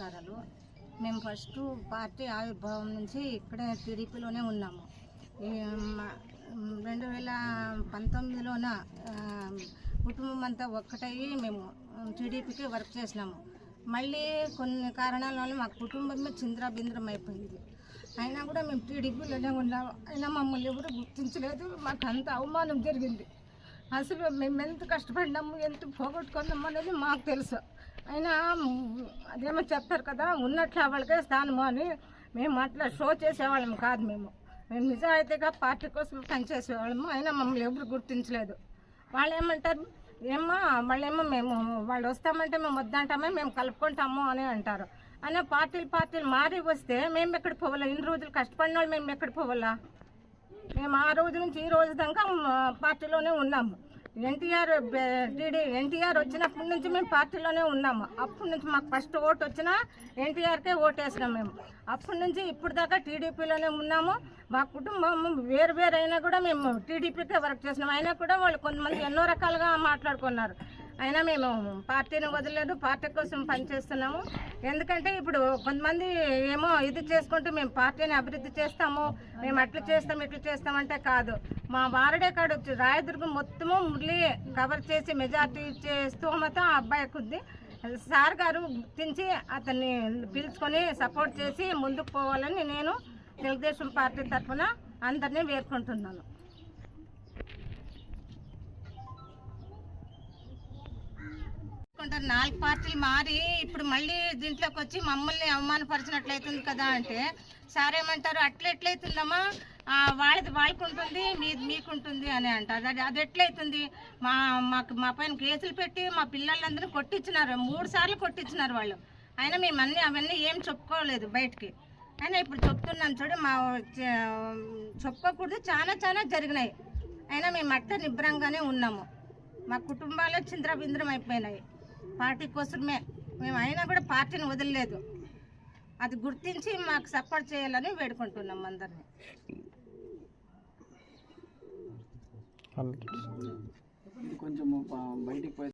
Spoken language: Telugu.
నమస్కారాలు మేము ఫస్ట్ పార్టీ ఆవిర్భావం నుంచి ఇక్కడే టీడీపీలోనే ఉన్నాము. ఈ మ- రెండు వేల పంతొమ్మిదిలోన కుటుంబం అంతా ఒక్కటయ్యి మేము టీడీపీకి వర్క్ చేసినాము. మళ్ళీ కొన్ని కారణాల వల్ల మా కుటుంబమే చింద్రాభింద్రం అయిపోయింది. అయినా కూడా మేము టీడీపీలోనే ఉన్నాము. అయినా మమ్మల్ని ఎవరు గుర్తించలేదు. మాకు అంత అవమానం జరిగింది. అసలు మేము ఎంత కష్టపడినాము ఎంత పోగొట్టుకున్నాము అనేది మాకు తెలుసు. అయినా అదేమో చెప్తారు కదా ఉన్నట్లు వాళ్ళకే స్థానము అని మేము అట్లా షో చేసేవాళ్ళం కాదు మేము. మేము నిజాయితీగా పార్టీ కోసం పనిచేసేవాళ్ళము అయినా మమ్మల్ని ఎవరు గుర్తించలేదు. వాళ్ళు ఏమంటారు ఏమో వాళ్ళేమో మేము వాళ్ళు వస్తామంటే మేము వద్దంటామే మేము కలుపుకుంటాము అని అంటారు. అయినా పార్టీలు పార్టీలు మారి వస్తే మేము ఎక్కడ పోవాలా? ఇన్ని రోజులు కష్టపడిన వాళ్ళు మేము ఎక్కడ పోవాలా? మేము ఆ రోజు నుంచి ఈ రోజు దాకా పార్టీలోనే ఉన్నాము. ఎన్టీఆర్ టీడీ ఎన్టీఆర్ వచ్చినప్పటి నుంచి మేము పార్టీలోనే ఉన్నాము. అప్పటి నుంచి మాకు ఫస్ట్ ఓటు వచ్చినా ఎన్టీఆర్కే ఓటు వేసినాం మేము. అప్పటి నుంచి ఇప్పుడు దాకా టీడీపీలోనే ఉన్నాము. మా కుటుంబం వేరు వేరు అయినా కూడా మేము టీడీపీకే వర్క్ చేసినాం. అయినా కూడా వాళ్ళు కొంతమంది ఎన్నో రకాలుగా మాట్లాడుకున్నారు. అయినా మేము పార్టీని వదలలేదు పార్టీ కోసం పనిచేస్తున్నాము ఎందుకంటే ఇప్పుడు కొంతమంది ఏమో ఇది చేసుకుంటూ మేము పార్టీని అభివృద్ధి చేస్తాము మేము అట్లా చేస్తాం ఇట్లా చేస్తామంటే కాదు. మా వారడే కాడు వచ్చి రాయదుర్గం మొత్తము మురళి కవర్ చేసి మెజార్టీ ఇచ్చే స్తోమత ఆ అబ్బాయికి ఉంది సార్ గారు గుర్తించి అతన్ని పిలుచుకొని సపోర్ట్ చేసి ముందుకు పోవాలని నేను తెలుగుదేశం పార్టీ తరఫున అందరినీ వేర్కొంటున్నాను అనుకుంటారు నాలుగు పార్టీలు మారి ఇప్పుడు మళ్ళీ దీంట్లోకి వచ్చి మమ్మల్ని అవమానపరిచినట్లయితుంది కదా అంటే సార్ ఏమంటారు? అట్లా ఎట్లయితుందమ్మా? వాళ్ళది వాళ్ళకు ఉంటుంది మీది మీకుంటుంది అని అంటారు. అది అది ఎట్లయితుంది? మా మాకు మా పైన కేసులు పెట్టి మా పిల్లలందరినీ కొట్టించినారు. మూడు సార్లు కొట్టించినారు వాళ్ళు. అయినా మేము అన్నీ అవన్నీ ఏం చెప్పుకోలేదు బయటికి. అయినా ఇప్పుడు చెప్తున్నాను చూడు మా చెప్పుకోకూడదు. చాలా చాలా జరిగినాయి. అయినా మేము అట్ట నిబ్రంగానే ఉన్నాము. మా కుటుంబాలు చింద్రబింద్రం అయిపోయినాయి. పార్టీ కోసమే మేము అయినా కూడా పార్టీని వదలలేదు. అది గుర్తించి మాకు సపోర్ట్ చేయాలని వేడుకుంటున్నాం అందరినీ. కొంచెం బయటికి పోయి